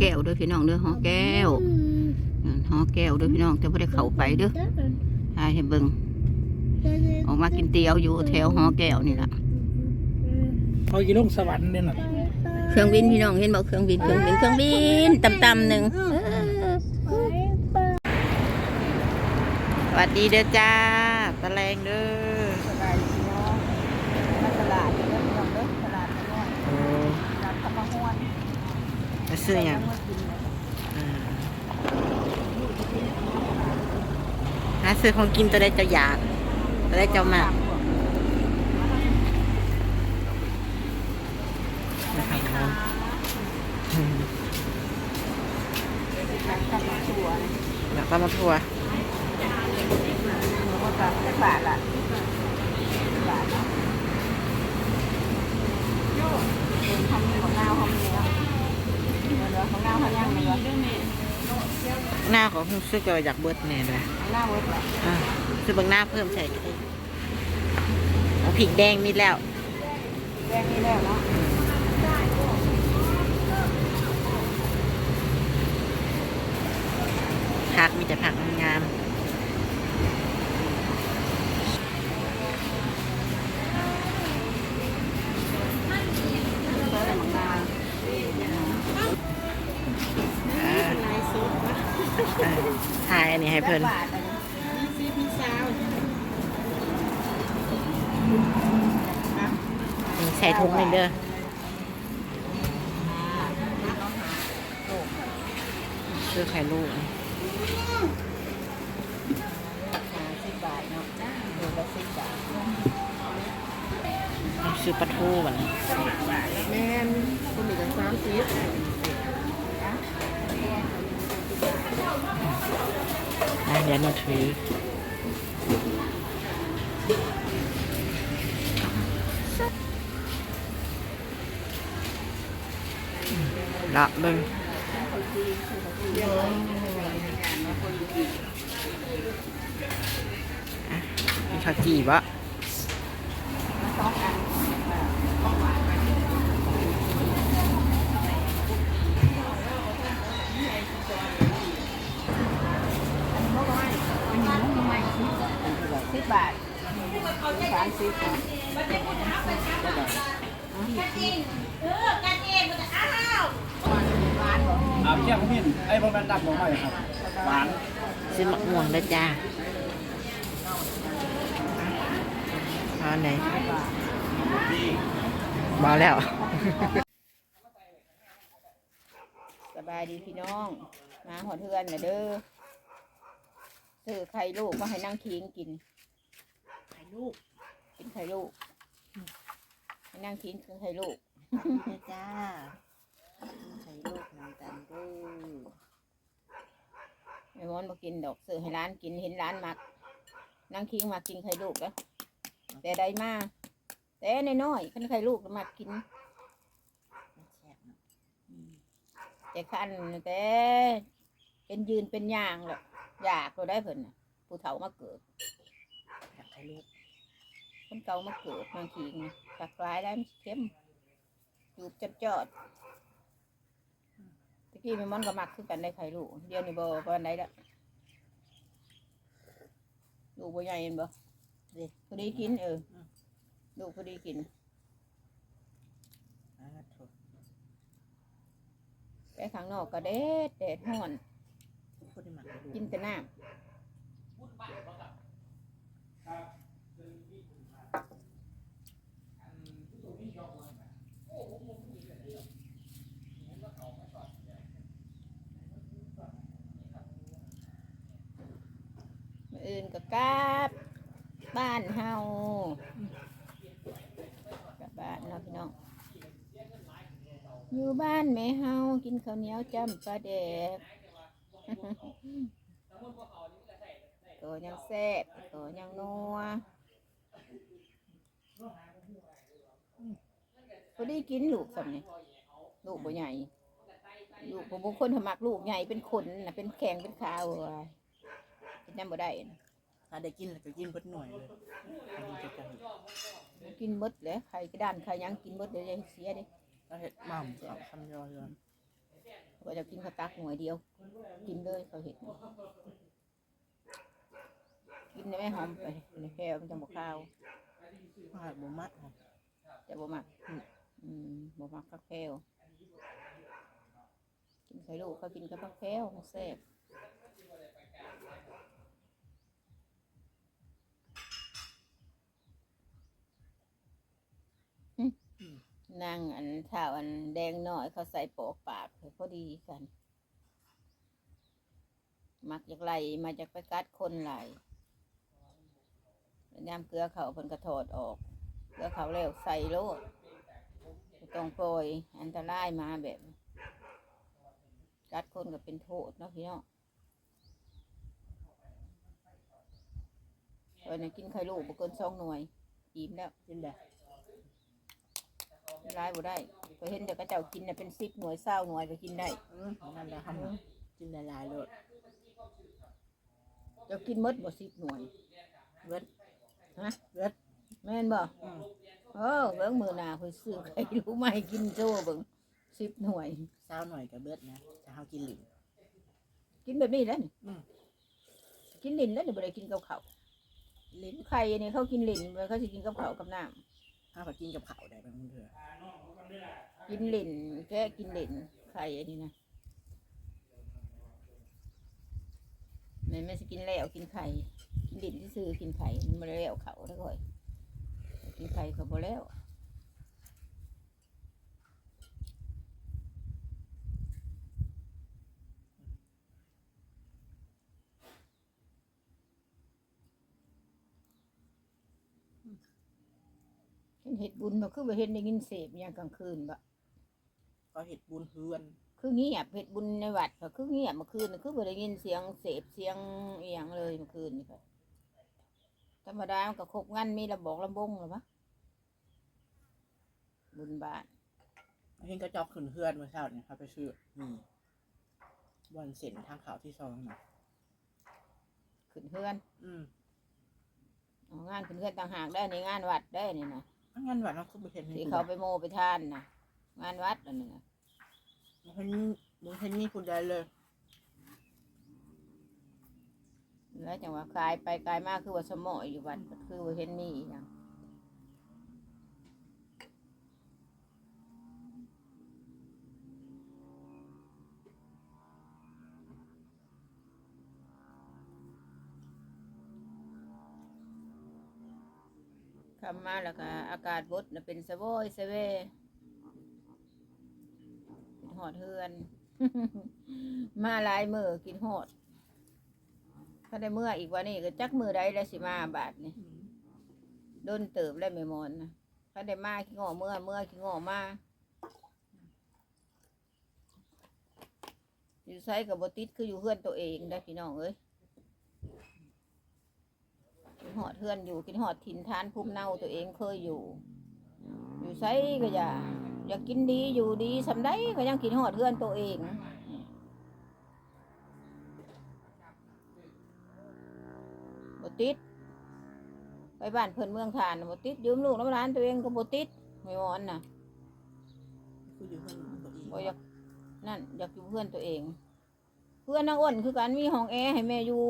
แก้วเด้อพี่น้องเด้อหอแก้วนั่นหอแก้วเด้อพี่น้องจะไม่ได้เข้าไปเด้อถ่ายให้เบิ่งออกมากินเตี๋ยวอยู่แถวหอแก้วนี่ล่ะเขากี่ลงสวรรค์เนี่ยน่ะเครื่องบินพี่น้องเห็นบอกเครื่องบินเครื่องบินเครื่องบินต่ำๆหนึ่งสวัสดีเด้อจ้าตะแลงเด้อ สบายดีเนาะมาตลาดเด้อพี่น้องเด้อตลาดน้อย โอ้ ๆตลาดคำมะฮวน มา ซื้อหยังเมื่อกินเลยอ่าหาซื้อของกินตัวใดเจ้าอยากตัวใดเจ้ามากนะครับผมมานคำมะชัวนะอยากตามมาทัวร์ ว่าจะสักบาทละบาทเนาะเป็นทำของนาวของเนื้อเนื้อของนาวของย่างเนื้อ หน้าของซื้อก็อยากเบิดแน่เลยของนาวเวิร์ดละอ่าซื้อบางหน้าเพิ่มใส่ก็ได้เอาผิกแดงมีแล้วแยกนี่แล้วเนาะผักมีแต่ผักงามเให้เพิ่นบาทอันนี้ซีพีซาวใส่ถุงเลยเด้อซื้อไข่ลูกซื้อปลาทูบัดนี้แม่นคุณมีกันสามสิบ อะเดี๋ยวหนูถือละเบิ่งอะมีขาวจีบะ สามสิบอาเชี่ยงมิ้นไอ้พวกนั้นดับลงไปครับหวานซื้อมะม่วงแล้วจ้าเอาไหนบอแล้ว สบายดีพี่น้อง มาหอดเทือนนะเด้อซื้อไข่ลูกมาให้นั่งคิงกิน ไข่ลูก กินไข่ลูกให้นั่งคิงคือไข่ลูกจ้าไข่ลูกน้ำตาลด้วยไม่มอนมากินดอกซื้อให้ร้านกินเห็นร้านมักนั่งคิงมากินไข่ลูกแล้วแต่ได้มาแต่น้อยๆขันไข่ลูกก็มากินแต่คันแต่เป็นยืนเป็นย่างแหละอยากเราได้เพิ่นน่ะผู้เฒ่ามาเกิดไข่ลูก คนเก่ามาเกิดมาขิงตักลายได้วมันเข้มจูบจับจอดตะกี้แม่มันก็มักคือกันได้ไข่ลูกเดียวนี่บ่บ่อันใดละลูกบ่ใหญ่เห็นบ่เด็พอดีกินเอออลูกพอดีกินอ่าถูกไปข้างนอกก็แดดแดดร้อนพูดได้หมักไข่ลูกกินแต่น้ำ กับบ้านเฮากับบ้านเนาะพี่น้อง อยู่บ้านแม่เฮากินข้าวเหนียวจ้ำปลาแดกตัวยังแซ่บตัวยังนัวพอได้กินลูกสำนี่ลูกบ่ใหญ่ ลูกผมบางคนทำมักลูกใหญ่เป็นขนนะเป็นแข็งเป็นขาวว่ะกินน้ำบ่ได้นะ ถ้าได้กินแล้วก็กินเบิดหน่วยเลยอันนี้จะกันกินหมดเลยไข่กระดานไข่หยังกินหมดเดี๋ยวจะเสียเดิก็เห็ดหม่ำกับคำยอย้อนก็จะกินข้าวตักหน่วยเดียว กินเลยเขาเห็นกินได้ไหมหอมไปในแค่มันจะบอกข้าวมาบ่มัดค่ะแต่บ่มักอืมอืมบ่มักผักแพรวกินไข่ลูกเขากินกับผักแพรวมันแซ่บหึ นางอันเท้าอันแดงหน่อยเขาใส่ปอกปากให้พอดีกัน มักจากไหลมาจากไปกัดคนไหลแล้วน้ำเกลือเขาเพิ่นกระถอดออก เกลือเขาแล้วใส่โลดต้องปล่อยอันตรายมาแบบ กัดคนก็เป็นโทษเนาะพี่น้องตอนนี้กินไข่ลูกบ่เกินสองหน่วย อิ่มแล้วกิน ได้ร้ายบ่ได้ไปเห็นแต่กระเจ้ากินน่ะเป็นสิบหน่วยเศร้าหน่วยก็กินได้อืมนั่นแหละค่ะกินได้หลายโลดเจ้ากินหมดบ่สิบหน่วยเบิดฮะเบิดแม่นบ่อืมเออเบิ่งมือหน้าเพิ่นซื้อไข่ลูกมาให้กินโซ่เบิ่งสิบหน่วยเช้าหน่อยกับเบิดนะจะเฮากินหลินกินแบบนี้แล้วนี่อืมกินลิ้นแล้วนี่บ่ได้กินกับข้าวลิ้นไข่นี่เขากินลิ้นเขาสิกินกับข้าวกับน้ำ เฮาก็กินกับข้าวได้บางเทื่อ กินลิ้นแค่กินลิ้นไข่อันนี้นะแม่นไม่สิกินแล้วกินไข่กินลิ้นที่ซื้อกินไข่มันบ่ได้แล้วเขาแล้วก่อยกินไข่เขาบ่แล้ว เห็นเห็ดบุญบ่คือบ่เห็นได้ยินเสพอหย่างกลางคืนบ่ก็เฮ็ดบุญเฮือนคือเงียบเห็ดบุญในวัดก็คือเงียบเมื่อคืนน่ะคือบ่ได้ยินเสียงเสพเสียงอีหยังเลยเมื่อคืนนี่ค่ะธรรมดามันก็ครบงานมีระบอกระบงหรือปะบุญบาทเห็นกระจอกขึ้นเฮือนเมื่อเช้าเนี่ยเขาไปซื้อนี่บอนเส้นทางเขาที่ซองน่ะขึ้นเฮือนอืมเอางานขึ้นเฮือนต่างหากได้ในงานวัดได้นี่นะ งั้นว่าเราคือบ่เห็นที่เขาไปโมไปทานนะงานวัดอันนี้นะบ่เห็นบ่เห็นมีผู้ใดเลยแล้วจังว่ากลายไปกลายมาคือว่าสมออยู่วัดคือว่าเห็นมีอีหยัง คำมาแล้วก็อากาศบดนะเป็นสะโวยสะเวกินหอดเฮือน มาหลายมือกินหอด ถ้าได้เมื่ออีกวันนี้ก็จักมือใดแล้วสิมาบาทนี่อืมโดนเติบแล้วไม่มอนนะถ้าได้มาขี้งอเมื่อเมื่อขี้งอมาอยู่ไซกับบติดคืออยู่เฮือนตัวเองได้พี่น้องเอ้ย หอดเฮือนอยู่กินหอดถิ่นฐานภูมิเนาตัวเองเคยอยู่ อยู่ไซก็อย่าอยากกินดีอยู่ดีสำได้ก็ยังกินหอดเฮือนตัวเองบติดไปบ้านเพิ่นเมืองทานน่ะบ่ติดยืมลูกน้ำร้านตัวเองก็บ่ติดไม่มอนน่ะคืออยู่เฮือนตัวเองบ่อยากนั่นอยากอยู่เพื่อนตัวเอง เพื่อนนางอ้นคือการมีห้องแอร์ให้แม่อยู่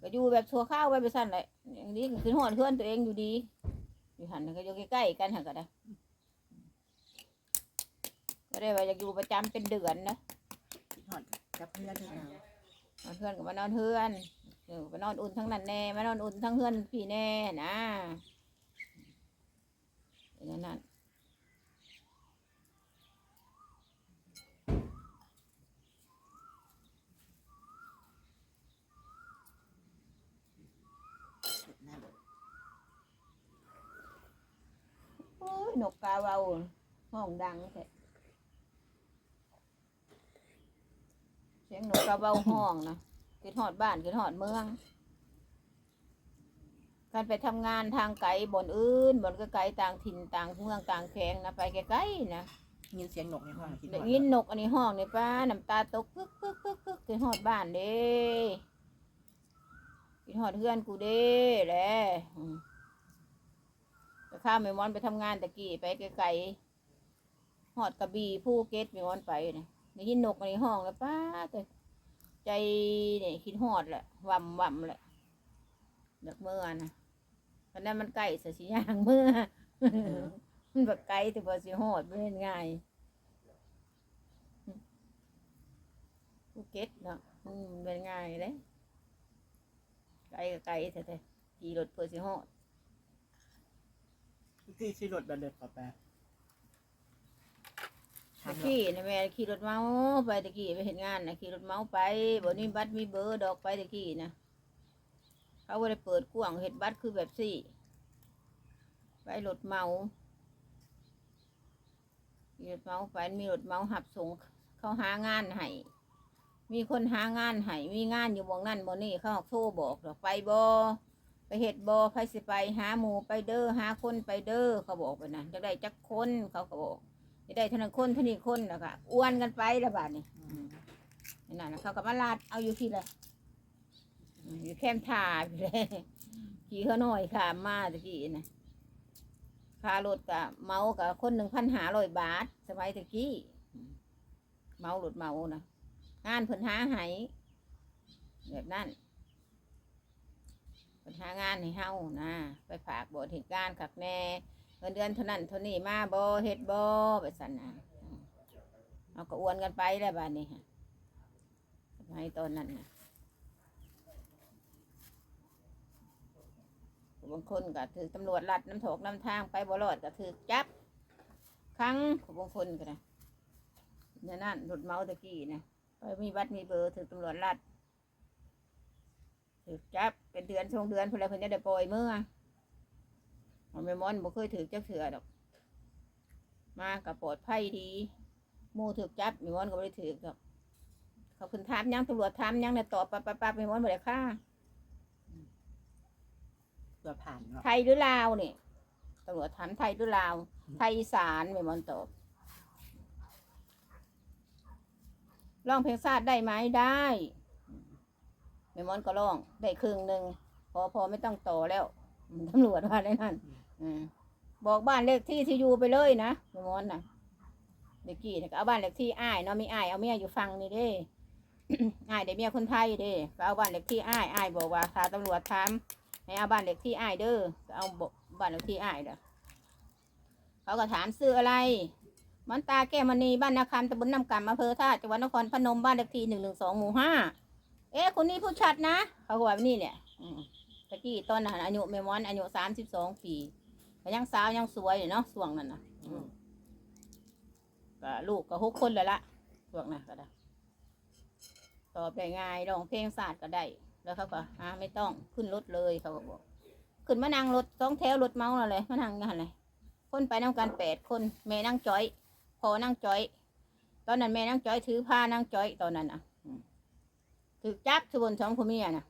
ก็อยู่แบบชัวข้าวไว้ไปสั่นแหละ อย่างนี้ก็คือหอดเพื่อนตัวเองอยู่ดี อยู่หันก็อยู่ใกล้ๆกันหันก็ได้ก็ได้ว่าอยากอยู่ประจำเป็นเดือนนะคิดฮอดกับเพื่อนเท่านั้นนอนเพื่อนก็มานอนเพื่อนเออมานอนอุ่นทั้งนั้นแน่มานอนอุ่นทั้งเพื่อนพี่แน่นะเป็นอย่างนั้นนั่น นกกาเวาห้องดังแท้เสียงนกกาเวาห้องนะคือหอดบ้านคือหอดเมือง การไปทำงานทางไกลบนอื่นบนก็ไกลต่างถิ่นต่างเมืองต่างแขงนะไปไกลๆนะยินเสียงนกในห้องคิดได้ฮอดยินนกอันนี้ห้องนี่ป้าน้ำตาตกกึกกึกกึกกึกคือหอดบ้านเด้กินหอดเพื่อนกูเด้แหละ อืมแต่ข้าไม่มอนไปทำงานตะกี้ไปไกลๆหอดกระบี่ภูเก็ตไม่มอนไปนะได้ยินนกในห้องแล้วป้าแต่ใจเนี่ยคิดฮอดแหละวำวำแหละเด็กเมื่อนะเพราะนั้นมันใกล้สสิย่างเมื่อมันแบบไกลแต่พอสิฮอดไม่เป็นง่ายภูเก็ตเนาะอืมมันเป็นง่ายเลยไกลก็ไกลแต่แต่ขี่รถเพื่อสิฮอด ที่ชีรถบันเด็ดขอแปลตะกี้นะแม่ขี่รถเมาไปตะกี้ไปเห็นงานนะขี่รถเมาไปบ่มีบัตรมีเบอร์ดอกไปตะกี้นะเขาบ่ได้เปิดกว้างเห็ดบัตรคือแบบสี่ไปรถเมาขี่รถเมาไปมีรถเมาหับส่งเขาหางานให้มีคนหางานให้มีงานอยู่บ่งนั่นบ่นี่เขาโทรบอกดอกไปบ่ ไปเห็ดบ่ไปสิไปหาหมูไปเด้อหาคนไปเด้อเขาบอกไปนะจะได้จักคนเขาก็บอกจะได้เท่านั้นคนเท่านี้คนแล้วก็อ้วนกันไปละบาดนี่นั่นนะเขาก็มาลาดเอาอยู่ที่ละอืมอยู่แคมท่าไปเลยขี่เขาหน่อยค่ะมาตะกี้นะค่ารถกับเมากับคนหนึ่งพันหาร้อยบาทสมัยตะกี้อืมเมารถเมานะงานเพิ่นหาให้แบบนั้น เพิ่นหางานให้เฮานะไปฝากบทเหตุการณ์ขักแน่เงินเดือนเท่านั้นเท่านี้มาบ่เฮ็ดบ่ไปสั่นนะเอาก็อวนกันไปแล้วบ้านนี้ฮะสมัยตอนนั้นนะบางคนก็ถือตำรวจลัดน้ำถกน้ำทางไปบ่รอดก็ถือจับครั้งบางคนก็นะเนี่ยนั่นรถเมาตะกี้นะไปมีบัตรมีเบอร์ถือตำรวจลัด ถือจับเป็นเดือนช่วงเดือนเพื่อเพิ่นจะได้ปล่อยเมื่อมันไม่มอนบ่เคยถือจักเถื่อดอก มากับปลอดภัยดีหมู่ถือจับไม่มอนก็บ่ได้ถือดอกเขาขึ้นถามหยังตำรวจถามหยังเนี่ยตอบปั๊บปั๊บปั๊บไม่มอนบ่ได้ค่าเพื่อผ่านเนาะไทยหรือลาวนี่ตำรวจถามไทยหรือลาว ไทยอีสานไม่มอนตอบร้องเพลงชาติได้ไหมได้ ไม่มอนก็ร้อง ได้ครึ่งหนึ่งพอพอไม่ต้องต่อแล้วอืมตำรวจว่าได้นั่นอืมบอกบ้านเลขที่ที่อยู่ไปเลยนะแม่มอนนะเด็กกี้เนี่ยก็เอาบ้านเลขที่อ้ายเนาะมีอ้ายเอาเมียอยู่ฟังนี่เด้อ้ายได้เมียคนไทยเด้ก็เอาบ้านเลขที่อ้ายอ้ายบอกว่าถ้าตำรวจถามให้เอาบ้านเลขที่อ้ายเด้อก็เอาบอกบ้านเลขที่อ้ายเด้อเขาก็ถามซื้ออะไรมันตาแก้มณีบ้านนาคำตำบลน้ำกำอำเภอท่าจังหวัดนครพนมบ้านเลขที่หนึ่งหนึ่งสองหมู่ห้า เอ๊ะคนนี้ผู้ชัดนะเขาก็ว่าแบบนี่เนี่ยอืมตะกี้ตอนนั้นอายุแม่มอนอายุสามสิบสองปีก็ยังสาวยังสวยอยู่เนาะช่วงนั้นนะอืมก็ลูกก็หกคนแล้วละช่วงนั้นก็ได้ตอบได้ง่ายร้องเพลงศาสตร์ก็ได้ แล้วเขาก็อ่าไม่ต้องขึ้นรถเลยเขาก็บอก ขึ้นมานั่งรถสองแถวรถเมาส์เลยมานั่งกันเลยคนไปนั่งกันแปดคนแม่นั่งจอยพอนั่งจอย ตอนนั้นแม่นั่งจอยถือผ้านั่งจอยตอนนั้นอะอืม ถือจับทุบนสองคนเมียน่ะ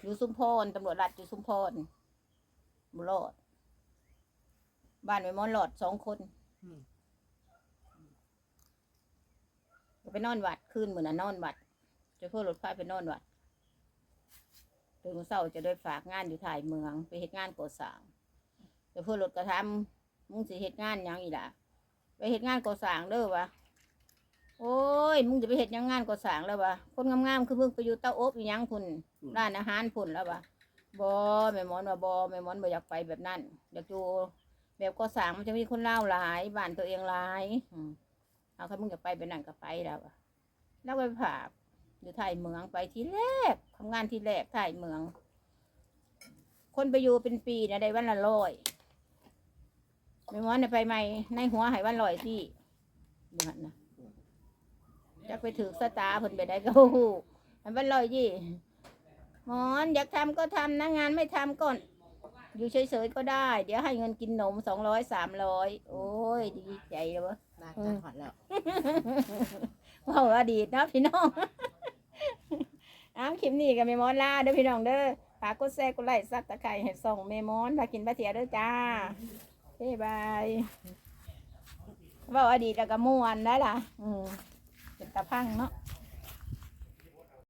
อยู่สุมพรตำรวจรัฐอยู่สุมพรบุรอดบ้านไปมอนหลอดสองคนไปนอนวัดคืนเหมือนน่ะนอนวัดจะเพื่อรถไฟไปนอนวัดตื่นเช้าจะได้ฝากงานอยู่ถ่ายเมือง ไปเหตุงานก่อสร้างจะเพื่อรถกระทำมึงสิเหตุงานยังอีล่ะไปเหตุงานก่อสร้างเด้อวะ โอ้ย มึงจะไปเหตุยังงานก่อสร้างแล้ววะคนงามๆคือมึงไปอยู่เต้าอบอีหยังพุ่นร้านอาหารพุ่นแล้ววะบอแม่หมอนว่าบอแม่หมอนบ่อยากไปแบบนั้นอยากอยู่แบบก่อสร้างมันจะมีคนเล่าวหลายบ้านตัวเองหลายอืมเอาคันมึงจะไปไปนั่นก็ไปแล้วอะแล้วไปผ่าอยู่ถ่ายเมืองไปที่แรกทำงานที่แรกถ่ายเมือง คนไปอยู่เป็นปีนะได้วันละร้อยไม่มอนนะไปใหม่ในหัวใหายวันร้อยที่อยู่หันนะ จะไปถือสตาร์เพิ่นไปได้ก็ฮู้ให้วันร้อยยี่หมอนอยากทำก็ทำนะงานไม่ทำก็อยู่เฉยๆก็ได้ เดี๋ยวให้เงินกินนมสองร้อยสามร้อยโอ้ยดีใจเลยวะน่าจะหอดแล้วว้าวอดีตเนาะพี่น้องอ้าวคลิปนี้กับเมมอนลาเด้อพี่น้องเด้อฝากกดแชร์กดไลค์ซับตะไคร้ให้ส่งเมมอนพากินปลาเทียเด้อจ้าบ๊ายบายเว่าอดีตแล้วก็ม่วนได้ล่ะ อืม เป็นตาพังเนาะ